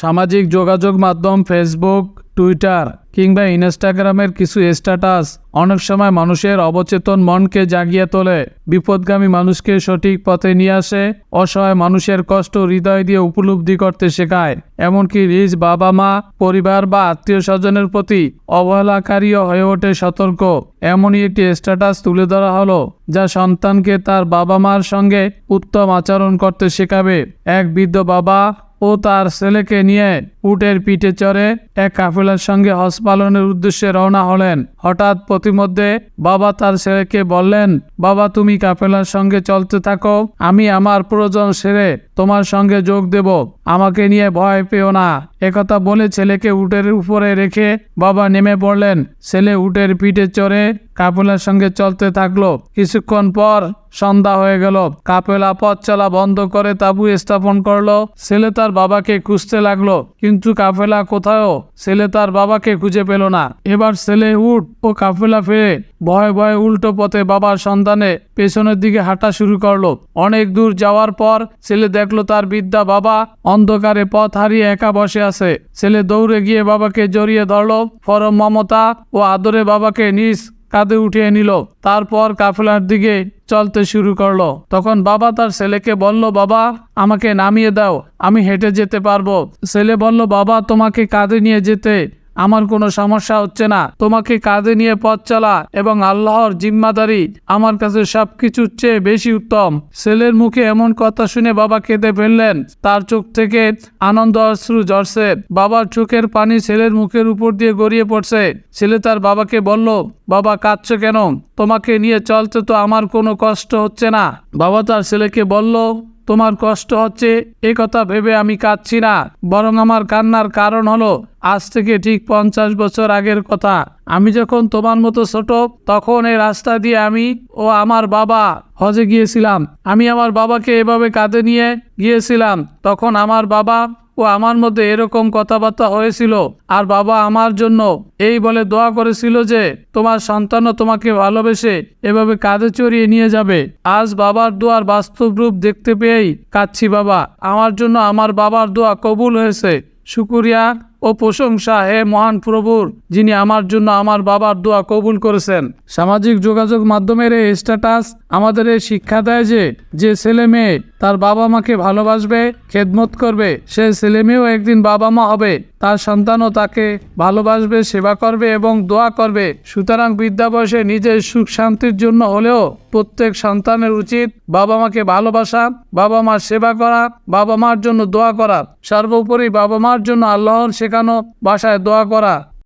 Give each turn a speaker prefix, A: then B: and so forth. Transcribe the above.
A: সামাজিক যোগাযোগ মাধ্যম ফেসবুক, টুইটার কিংবা ইনস্টাগ্রামের কিছু স্ট্যাটাস অনেক সময় মানুষের অবচেতন মনকে জাগিয়ে তোলে। বিপদগামী মানুষকে সঠিক পথে নিয়ে আসে, অসহায় মানুষের কষ্ট হৃদয় দিয়ে উপলব্ধি করতে শেখায়। এমনকি নিজ বাবা মা, পরিবার বা আত্মীয় স্বজনের প্রতি অবহেলাকারীও হয়ে ওঠে সতর্ক। এমনই একটি স্ট্যাটাস তুলে ধরা হলো, যা সন্তানকে তার বাবা মার সঙ্গে উত্তম আচরণ করতে শেখাবে। এক বৃদ্ধ বাবা ও তার ছেলেকে নিয়ে উটের পিঠে চড়ে এক কাফেলার সঙ্গে হজ পালনের উদ্দেশ্যে রওনা হলেন। হঠাৎ প্রতিমধ্যে, বাবা তার ছেলেকে বললেন, বাবা, তুমি কাফেলার সঙ্গে চলতে থাকো, আমি আমার প্রয়োজন সেরে তোমার সঙ্গে যোগ দেব। আমাকে নিয়ে ভয় পেও না। একথা বলে ছেলেকে উটের উপরে রেখে বাবা নেমে পড়লেন। ছেলে উটের পিঠে চড়ে কাফেলার সঙ্গে চলতে থাকল। কিছুক্ষণ পর সন্ধ্যা হয়ে গেল। কাপেলা পথ চলা বন্ধ করে তাবু স্থাপন করল। ছেলে তার বাবাকে খুঁজতে লাগল, কিন্তু কাফেলা কোথাও ছেলে তার বাবাকে খুঁজে পেল না। এবার ছেলে উঠ ও কাফেলা ফেলে ভয়ে ভয়ে উল্টো পথে বাবার সন্তানে পেছনের দিকে হাঁটা শুরু করল। অনেক দূর যাওয়ার পর ছেলে দেখল তার বিদ্যা বাবা অন্ধকারে পথ হারিয়ে একা বসে আছে। ছেলে দৌড়ে গিয়ে বাবাকে জড়িয়ে ধরল। ফরম মমতা ও আদরে বাবাকে নিজ কাঁধে উঠিয়ে নিল। তারপর কাফেলার দিকে চলতে শুরু করল। তখন বাবা তার ছেলেকে বলল, বাবা, আমাকে নামিয়ে দাও, আমি হেঁটে যেতে পারব। ছেলে বলল, বাবা, তোমাকে কাঁধে নিয়ে যেতে আমার কোনো সমস্যা হচ্ছে না। তোমাকে কাঁধে নিয়ে পথ চলা এবং আল্লাহর জিম্মাদারি আমার কাছে সবকিছুর চেয়ে বেশি উত্তম। ছেলের মুখে এমন কথা শুনে বাবা কেঁদে ফেললেন। তার চোখ থেকে আনন্দ অশ্রু ঝরছে। বাবার চোখের পানি ছেলের মুখের উপর দিয়ে গড়িয়ে পড়ছে। ছেলে তার বাবাকে বলল, বাবা, কাঁদছো কেন? তোমাকে নিয়ে চলতে তো আমার কোনো কষ্ট হচ্ছে না। বাবা তার ছেলেকে বলল তোমার কষ্ট হচ্ছে, এ কথা ভেবে আমি কাঁদছি না। বরং আমার কান্নার কারণ হলো, আজ থেকে ঠিক পঞ্চাশ বছর আগের কথা। আমি যখন তোমার মতো ছোট, তখন এই রাস্তা দিয়ে আমি ও আমার বাবা হজে গিয়েছিলাম। আমি আমার বাবাকে এভাবে কাঁধে নিয়ে গিয়েছিলাম। তখন আমার বাবা ও আমার মধ্যে এরকম কথাবার্তা হয়েছিল। আর বাবা আমার জন্য এই বলে দোয়া করেছিল যে, তোমার সন্তানও তোমাকে ভালোবেসে এভাবে কাঁধে চড়িয়ে নিয়ে যাবে। আজ বাবার দোয়ার বাস্তব রূপ দেখতে পেয়েই কাচ্ছি বাবা। আমার জন্য আমার বাবার দোয়া কবুল হয়েছে। শুকুরিয়া ও প্রশংসা হে মহান প্রভুর, যিনি আমার জন্য আমার বাবার দোয়া কবুল করেছেন। সামাজিক যোগাযোগ মাধ্যমের এই স্ট্যাটাস আমাদের এই শিক্ষা দেয় যে যে ছেলে মেয়ে তার বাবা মাকে ভালোবাসবে, খেদমত করবে। সে ছেলে মেয়েও একদিন বাবা মা হবে। তার সন্তানও তাকে ভালোবাসবে, সেবা করবে এবং দোয়া করবে। সুতরাং বিদ্যা বয়সে নিজের সুখ শান্তির জন্য হলেও প্রত্যেক সন্তানের উচিত বাবা মাকে ভালোবাসা, বাবা মার সেবা করা, বাবা মার জন্য দোয়া করা। সর্বোপরি বাবা মার জন্য আল্লাহর শেখানো, বাসায় দোয়া করা।